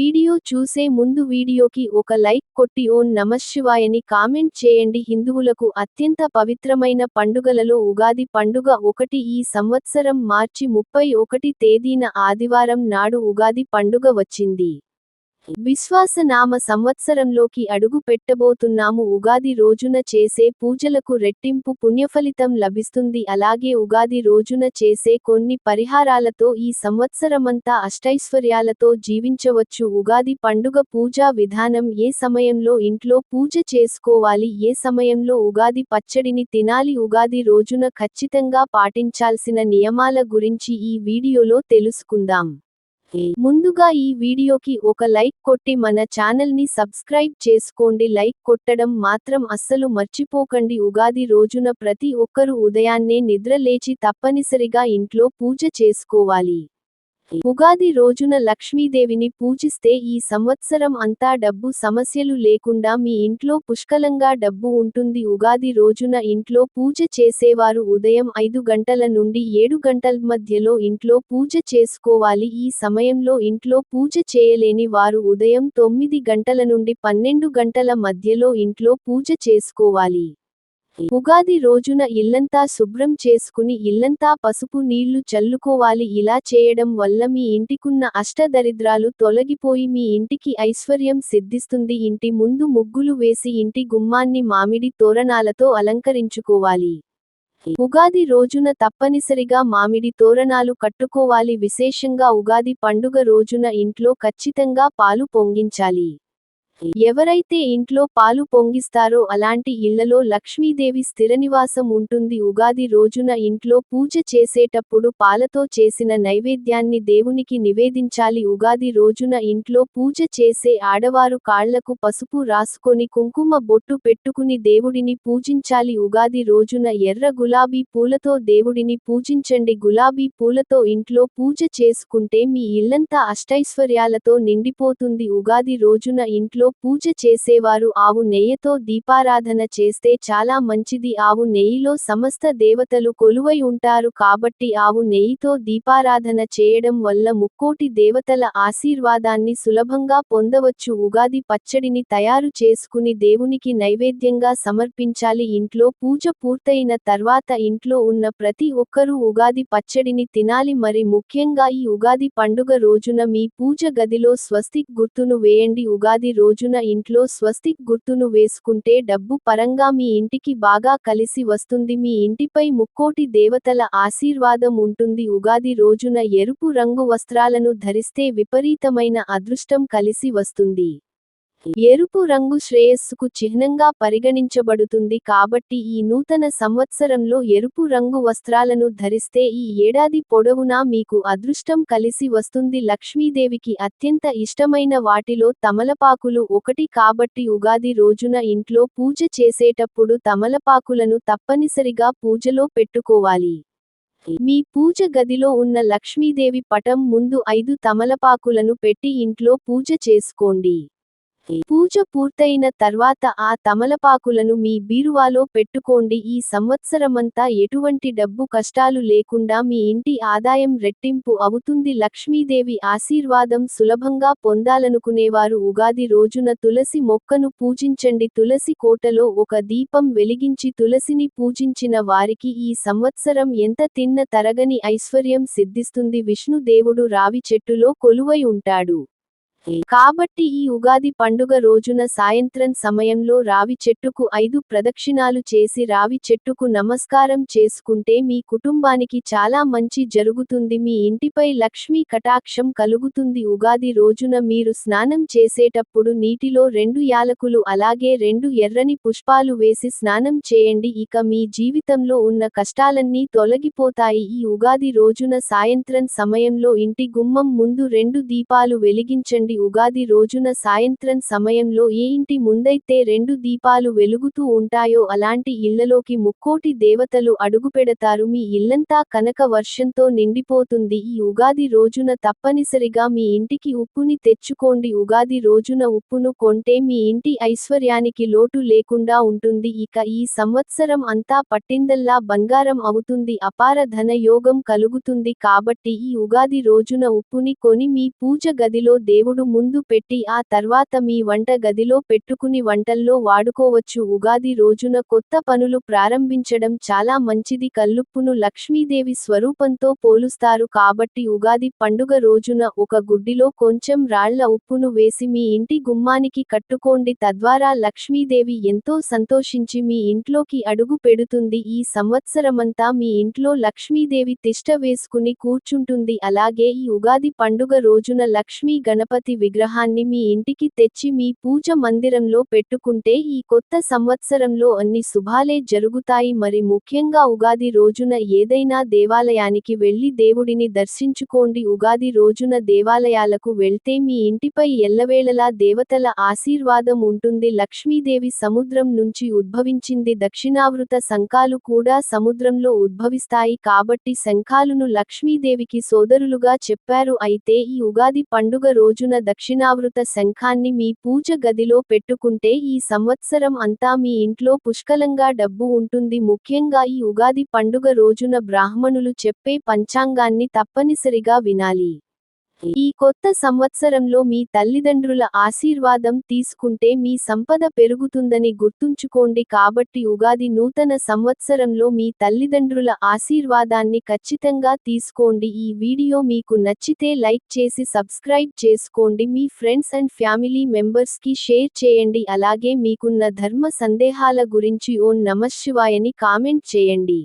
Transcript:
Video చూసే ముందు వీడియోకి ఒక లైక్ కొట్టి ఓం నమశివాయని కామెంట్ చేయండి. హిందువులకు అత్యంత పవిత్రమైన పండుగలలో ఉగాది పండుగ ఒకటి. ఈ సంవత్సరం మార్చి ముప్పై ఒకటి తేదీన ఆదివారం నాడు ఉగాది పండుగ వచ్చింది. విశ్వాసనామ సంవత్సరంలోకి అడుగు పెట్టబోతున్నాము. ఉగాది రోజున చేసే పూజలకు రెట్టింపు పుణ్యఫలితం లభిస్తుంది. అలాగే ఉగాది రోజున చేసే కొన్ని పరిహారాలతో ఈ సంవత్సరమంతా అష్టైశ్వర్యాలతో జీవించవచ్చు. ఉగాది పండుగ పూజా విధానం ఏ సమయంలో ఇంట్లో పూజ చేసుకోవాలి? ఏ సమయంలో ఉగాది పచ్చడిని తినాలి? ఉగాది రోజున ఖచ్చితంగా పాటించాల్సిన నియమాల గురించి ఈ వీడియోలో తెలుసుకుందాం. ముందుగా ఈ వీడియోకి ఒక లైక్ కొట్టి మన ఛానల్ని సబ్స్క్రైబ్ చేసుకోండి. లైక్ కొట్టడం మాత్రం అస్సలు మర్చిపోకండి. ఉగాది రోజున ప్రతి ఒక్కరూ ఉదయాన్నే నిద్రలేచి తప్పనిసరిగా ఇంట్లో పూజ చేసుకోవాలి. ఉగాది రోజున లక్ష్మీదేవిని పూజిస్తే ఈ సంవత్సరం అంతా డబ్బు సమస్యలు లేకుండా మీ ఇంట్లో పుష్కలంగా డబ్బు ఉంటుంది. ఉగాది రోజున ఇంట్లో పూజ చేసేవారు ఉదయం ఐదు గంటల నుండి ఏడు గంటల మధ్యలో ఇంట్లో పూజ చేసుకోవాలి. ఈ సమయంలో ఇంట్లో పూజ చేయలేని వారు ఉదయం తొమ్మిది గంటల నుండి పన్నెండు గంటల మధ్యలో ఇంట్లో పూజ చేసుకోవాలి. ఉగాది రోజున ఇల్లంతా శుభ్రం చేసుకుని ఇల్లంతా పసుపు నీళ్ళు చల్లుకోవాలి. ఇలా చేయడం వల్ల మీ ఇంటికున్న అష్టదరిద్రాలు తొలగిపోయి మీ ఇంటికి ఐశ్వర్యం సిద్ధిస్తుంది. ఇంటి ముందు ముగ్గులు వేసి ఇంటి గుమ్మాన్ని మామిడి తోరణాలతో అలంకరించుకోవాలి. ఉగాది రోజున తప్పనిసరిగా మామిడి తోరణాలు కట్టుకోవాలి. విశేషంగా ఉగాది పండుగ రోజున ఇంట్లో ఖచ్చితంగా పాలు పొంగించాలి. ఎవరైతే ఇంట్లో పాలు పొంగిస్తారో అలాంటి ఇళ్ళలో లక్ష్మీదేవి స్థిరనివాసం ఉంటుంది. ఉగాది రోజున ఇంట్లో పూజ చేసేటప్పుడు పాలతో చేసిన నైవేద్యాన్ని దేవునికి నివేదించాలి. ఉగాది రోజున ఇంట్లో పూజ చేసే ఆడవారు కాళ్ళకు పసుపు రాసుకొని కుంకుమ బొట్టు పెట్టుకుని దేవుడిని పూజించాలి. ఉగాది రోజున ఎర్ర గులాబీ పూలతో దేవుడిని పూజించండి. గులాబీ పూలతో ఇంట్లో పూజ చేసుకుంటే మీ ఇల్లంతా అష్టైశ్వర్యాలతో నిండిపోతుంది. ఉగాది రోజున ఇంట్లో పూజ చేసేవారు ఆవు నెయ్యితో దీపారాధన చేస్తే చాలా మంచిది. ఆవు నెయ్యిలో సమస్త దేవతలు కొలువై ఉంటారు కాబట్టి ఆవు నెయ్యితో దీపారాధన చేయడం వల్ల ముక్కోటి దేవతల ఆశీర్వాదాన్ని సులభంగా పొందవచ్చు. ఉగాది పచ్చడిని తయారు చేసుకుని దేవునికి నైవేద్యంగా సమర్పించాలి. ఇంట్లో పూజ పూర్తయిన తర్వాత ఇంట్లో ఉన్న ప్రతి ఒక్కరూ ఉగాది పచ్చడిని తినాలి. మరి ముఖ్యంగా ఈ ఉగాది పండుగ రోజున మీ పూజ గదిలో స్వస్తిక్ గుర్తును వేయండి. ఉగాది రోజు రోజున ఇంట్లో స్వస్తిక్ గుర్తును వేసుకుంటే డబ్బు పరంగా మీ ఇంటికి బాగా కలిసి వస్తుంది. మీ ఇంటిపై ముక్కోటి దేవతల ఆశీర్వాదం ఉంటుంది. ఉగాది రోజున ఎరుపు రంగు వస్త్రాలను ధరిస్తే విపరీతమైన అదృష్టం కలిసి వస్తుంది. ఎరుపు రంగు శ్రేయస్సుకు చిహ్నంగా పరిగణించబడుతుంది కాబట్టి ఈ నూతన సంవత్సరంలో ఎరుపు రంగు వస్త్రాలను ధరిస్తే ఈ ఏడాది పొడవునా మీకు అదృష్టం కలిసి వస్తుంది. లక్ష్మీదేవికి అత్యంత ఇష్టమైన వాటిలో తమలపాకులు ఒకటి కాబట్టి ఉగాది రోజున ఇంట్లో పూజ చేసేటప్పుడు తమలపాకులను తప్పనిసరిగా పూజలో పెట్టుకోవాలి. మీ పూజ గదిలో ఉన్న లక్ష్మీదేవి పటం ముందు ఐదు తమలపాకులను పెట్టి ఇంట్లో పూజ చేసుకోండి. పూజ పూర్తయిన తర్వాత ఆ తమలపాకులను మీ బీరువాలో పెట్టుకోండి. ఈ సంవత్సరమంతా ఎటువంటి డబ్బు కష్టాలు లేకుండా మీ ఇంటి ఆదాయం రెట్టింపు అవుతుంది. లక్ష్మీదేవి ఆశీర్వాదం సులభంగా పొందాలనుకునేవారు ఉగాది రోజున తులసి మొక్కను పూజించండి. తులసి కోటలో ఒక దీపం వెలిగించి తులసిని పూజించిన వారికి ఈ సంవత్సరం ఎంత తిన్న తరగని ఐశ్వర్యం సిద్ధిస్తుంది. విష్ణుదేవుడు రావి చెట్టులో కొలువై ఉంటాడు. కాబట్టి ఈ ఉగాది పండుగ రోజున సాయంత్రం సమయంలో రావి చెట్టుకు ఐదు ప్రదక్షిణాలు చేసి రావి చెట్టుకు నమస్కారం చేసుకుంటే మీ కుటుంబానికి చాలా మంచి జరుగుతుంది. మీ ఇంటిపై లక్ష్మీ కటాక్షం కలుగుతుంది. ఉగాది రోజున మీరు స్నానం చేసేటప్పుడు నీటిలో రెండు యాలకులు అలాగే రెండు ఎర్రని పుష్పాలు వేసి స్నానం చేయండి. ఇక మీ జీవితంలో ఉన్న కష్టాలన్నీ తొలగిపోతాయి. ఈ ఉగాది రోజున సాయంత్రం సమయంలో ఇంటి గుమ్మం ముందు రెండు దీపాలు వెలిగించండి. ఉగాది రోజున సాయంత్రం సమయంలో ఏ ఇంటి ముందైతే రెండు దీపాలు వెలుగుతూ ఉంటాయో అలాంటి ఇళ్ళలోకి ముక్కోటి దేవతలు అడుగుపెడతారు. మీ ఇల్లంతా కనక వర్షంతో నిండిపోతుంది. ఈ ఉగాది రోజున తప్పనిసరిగా మీ ఇంటికి ఉప్పుని తెచ్చుకోండి. ఉగాది రోజున ఉప్పును కొంటే మీ ఇంటి ఐశ్వర్యానికి లోటు లేకుండా ఉంటుంది. ఇక ఈ సంవత్సరం అంతా పట్టిందల్లా బంగారం అవుతుంది. అపార ధన యోగం కలుగుతుంది. కాబట్టి ఈ ఉగాది రోజున ఉప్పుని కొని మీ పూజ గదిలో దేవుడు దేవుడు ముందు పెట్టి ఆ తర్వాత మీ వంట గదిలో పెట్టుకుని వంటల్లో వాడుకోవచ్చు. ఉగాది రోజున కొత్త పనులు ప్రారంభించడం చాలా మంచిది. కల్లుప్పును లక్ష్మీదేవి స్వరూపంతో పోలుస్తారు కాబట్టి ఉగాది పండుగ రోజున ఒక గుడ్డిలో కొంచెం రాళ్ళ ఉప్పును వేసి మీ ఇంటి గుమ్మానికి కట్టుకోండి. తద్వారా లక్ష్మీదేవి ఎంతో సంతోషించి మీ ఇంట్లోకి అడుగు పెడుతుంది. ఈ సంవత్సరమంతా మీ ఇంట్లో లక్ష్మీదేవి తిష్ట వేసుకుని కూర్చుంటుంది. అలాగే ఈ ఉగాది పండుగ రోజున లక్ష్మీ గణపతి గణపతి విగ్రహాన్ని మీ ఇంటికి తెచ్చి మీ పూజ మందిరంలో పెట్టుకుంటే ఈ కొత్త సంవత్సరంలో అన్ని శుభాలే జరుగుతాయి. మరి ముఖ్యంగా ఉగాది రోజున ఏదైనా దేవాలయానికి వెళ్ళి దేవుడిని దర్శించుకోండి. ఉగాది రోజున దేవాలయాలకు వెళ్తే మీ ఇంటిపై ఎల్లవేళలా దేవతల ఆశీర్వాదం ఉంటుంది. లక్ష్మీదేవి సముద్రం నుంచి ఉద్భవించింది. దక్షిణావృత శంఖాలు కూడా సముద్రంలో ఉద్భవిస్తాయి. కాబట్టి శంఖాలును లక్ష్మీదేవికి సోదరులుగా చెప్పారు. అయితే ఈ ఉగాది పండుగ రోజున దక్షిణావృత శంఖాన్ని మీ పూజ గదిలో పెట్టుకుంటే ఈ సంవత్సరం అంతా మీ ఇంట్లో పుష్కలంగా డబ్బు ఉంటుంది. ముఖ్యంగా ఈ ఉగాది పండుగ రోజున బ్రాహ్మణులు చెప్పే పంచాంగాన్ని తప్పనిసరిగా వినాలి. ఈ కొత్త సంవత్సరంలో మీ తల్లిదండ్రుల ఆశీర్వాదం తీసుకుంటే మీ సంపద పెరుగుతుందని గుర్తుంచుకోండి కాబట్టి ఉగాది నూతన సంవత్సరంలో మీ తల్లిదండ్రుల ఆశీర్వాదాన్ని ఖచ్చితంగా తీసుకోండి. ఈ వీడియో మీకు నచ్చితే లైక్ చేసి సబ్స్క్రైబ్ చేసుకోండి. మీ ఫ్రెండ్స్ అండ్ ఫ్యామిలీ మెంబర్స్కి షేర్ చేయండి. అలాగే మీకున్న ధర్మ సందేహాల గురించి ఓం నమశివాయని కామెంట్ చేయండి.